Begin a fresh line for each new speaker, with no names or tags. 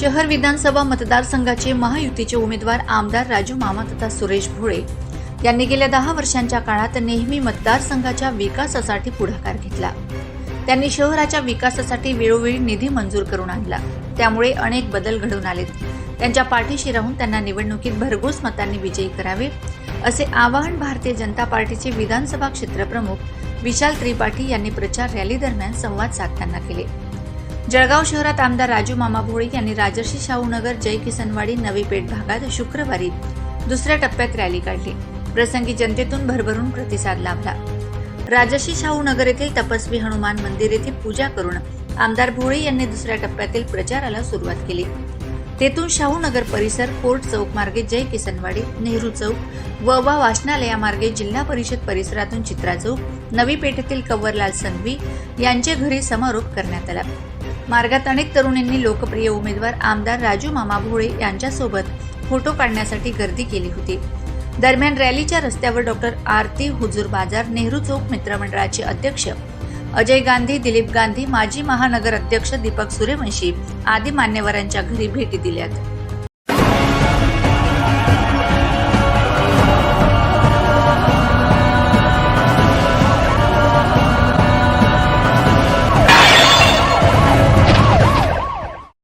शहर विधानसभा मतदारसंघाचे महायुतीचे उमेदवार आमदार राजू मामा तथा सुरेश भोळे यांनी गेल्या दहा वर्षांच्या काळात नेहमी मतदारसंघाच्या विकासासाठी पुढाकार घेतला. त्यांनी शहराच्या विकासासाठी वेळोवेळी निधी मंजूर करून आणला. त्यामुळे अनेक बदल घडून आलेत. त्यांच्या पाठीशी राहून त्यांना निवडणुकीत भरघोस मतांनी विजयी करावे असे आवाहन भारतीय जनता पार्टीचे विधानसभा क्षेत्रप्रमुख विशाल त्रिपाठी यांनी प्रचार रॅली दरम्यान संवाद साधताना केले. जळगाव शहरात आमदार राजू मामा भोळे यांनी राजर्षी शाहूनगर जय किसनवाडी नवी पेठ भागात शुक्रवारी दुसऱ्या टप्प्यात रॅली काढली. प्रसंगी जनतेतून भरभरून प्रतिसाद लाभला. राजर्षी शाहू नगर येथील तपस्वी हनुमान मंदिर येथे पूजा करून आमदार भोळे यांनी दुसऱ्या टप्प्यातील प्रचाराला सुरुवात केली. तेथून शाहू नगर परिसर कोर्ट चौक मार्गे जय किसनवाडी नेहरू चौक व वा वाचनालयामार्गे जिल्हा परिषद परिसरातून चित्रा चौक नवी पेठेतील कंवरलाल संघवी यांच्या घरी समारोप करण्यात आला. मार्गात अनेक तरुणींनी लोकप्रिय उमेदवार आमदार राजू मामा भोळे यांच्यासोबत फोटो काढण्यासाठी गर्दी केली होती. दरम्यान रॅलीच्या रस्त्यावर डॉक्टर आरती हुजूर बाजार नेहरू चौक मित्रमंडळाचे अध्यक्ष अजय गांधी दिलीप गांधी माजी महानगर अध्यक्ष दीपक सूर्यवंशी आदी मान्यवरांच्या घरी भेटी दिल्यात.